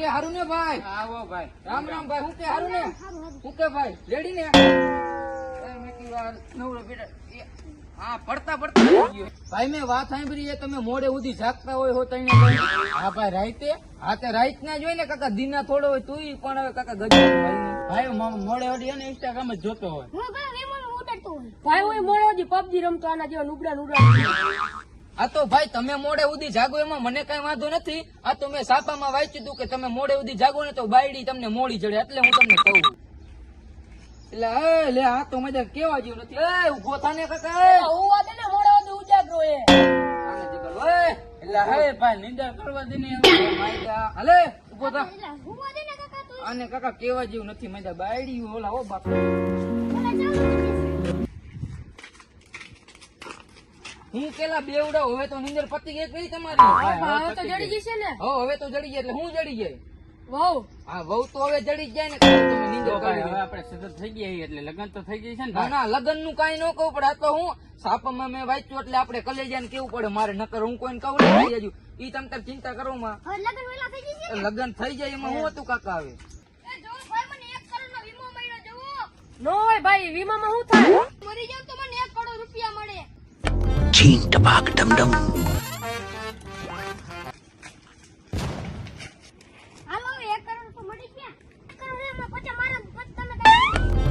કે હારું ને ભાઈ? આવો ભાઈ. રામ રામ ભાઈ હું કે હારું ને હું કે ભાઈ રેડી ને એ મેં કીધું આ નવરો બેટા હા પડતા પડતા ભાઈ મેં વાત સાંભળી તમે મોડે સુધી જાગતા હોય હો તઈને હા ભાઈ રાઈતે હા તે રાઈત ના જોઈ ને કાકા દિના થોડો હોય તુંય પણ હવે કાકા ભાઈ મોડે વડી એને ઇન્સ્ટાગ્રામ જ જોતો હોય. ભાઈ હું મોડો હજી પબજી રમતો આના જેવા નુબડા નુબડા આ તો ભાઈ તમે મોડે સુધી જાગો એમાં મને કઈ વાંધો નથી. આ તો મેં સાપામાં વાંચ્યું હતું કે તમે મોડે સુધી જાગો ને તો બાયડી તમને મોડી ચડે એટલે હું તમને કહું. એટલે લે આ તો મજા કેવા જેવું નથી. એ ઊભો થાને કાકા એને મોડો ઉજાગરો એ. એટલે હે ભાઈ નિંદા કરવા દે ને હાલે ઊભો થા. આને કાકા કેવા જેવું નથી મજા બાયડી ઓલા ઓ બાપ. હું કેલા બેવડા? હવે તો નીંદર પતી ગઈ કઈ તમારી. હવે તો જડી જશે ને? હો હવે તો જડી જાય એટલે હું જડી જાય? વહુ? હા વહુ તો હવે જડી જ જાય ને તમે નીંદર કરી હવે. આપણે સતત થઈ ગયા એટલે લગન તો થઈ ગઈ છે ને ના ના લગનનું કઈ ન કહું પડે આ તો હું સાપમાં મેં વાંચ્યું એટલે આપણે કલેજાને કેવું પડે? મારે નકર હું કોઈને કહું ને થઈ ઈ તમ તાર ચિંતા કરો માં. લગન થઈ જાય એમાં હું હતું કાકા આવે નો હોય ભાઈ વીમામાં શું થાય? તો tabak dum dum.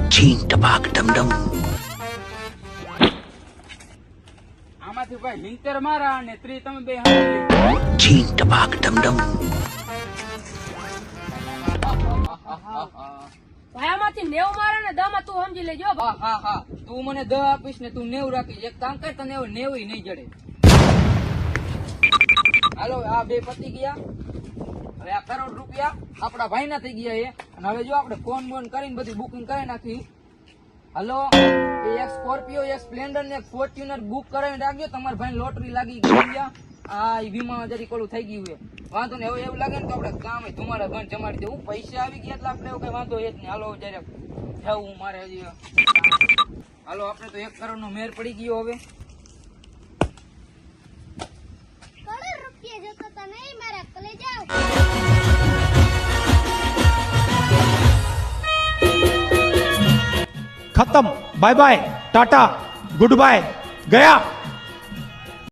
Ching tabak dum dum. આમાંથી ભાઈ હિંતેર મારા અને ત્રી તમે બે હાંભળી લીધી. Ching નેવ મારે ને દમાં તું સમજી લેજો હા હા હા તું મને દ આપીશ ને તું નેવ રાખીશ. એક કામ કર તને નેવ નહીં જડે. હાલો આ બે પતી ગયા. હવે આ કરોડ રૂપિયા આપણા ભાઈ ના થઈ ગયા એ. અને હવે જો આપણે ફોન બોન કરીને બધી બુકિંગ કરી નાખી. હલો એ એક સ્કોર્પિયો એક સ્પ્લેન્ડર ને એક ફોર્ચ્યુનર બુક કરાવીને રાખજો. તમારા ભાઈ લોટરી લાગી ગઈ ગયા. આ વીમા જરી કોલું થઈ ગયું છે. વાંધો ને હવે એવું લાગે ને તો આપણે કામ તમારા ઘણ જમાડી દે. હું પૈસા આવી ગયા એટલે આપણે એવું કઈ વાંધો એ જ હાલો જયારે જવું મારે હજી. હાલો આપણે તો એક કરોડ નો મેર પડી ગયો હવે. ખતમ. Bye bye. Tata. Good bye. ગયા.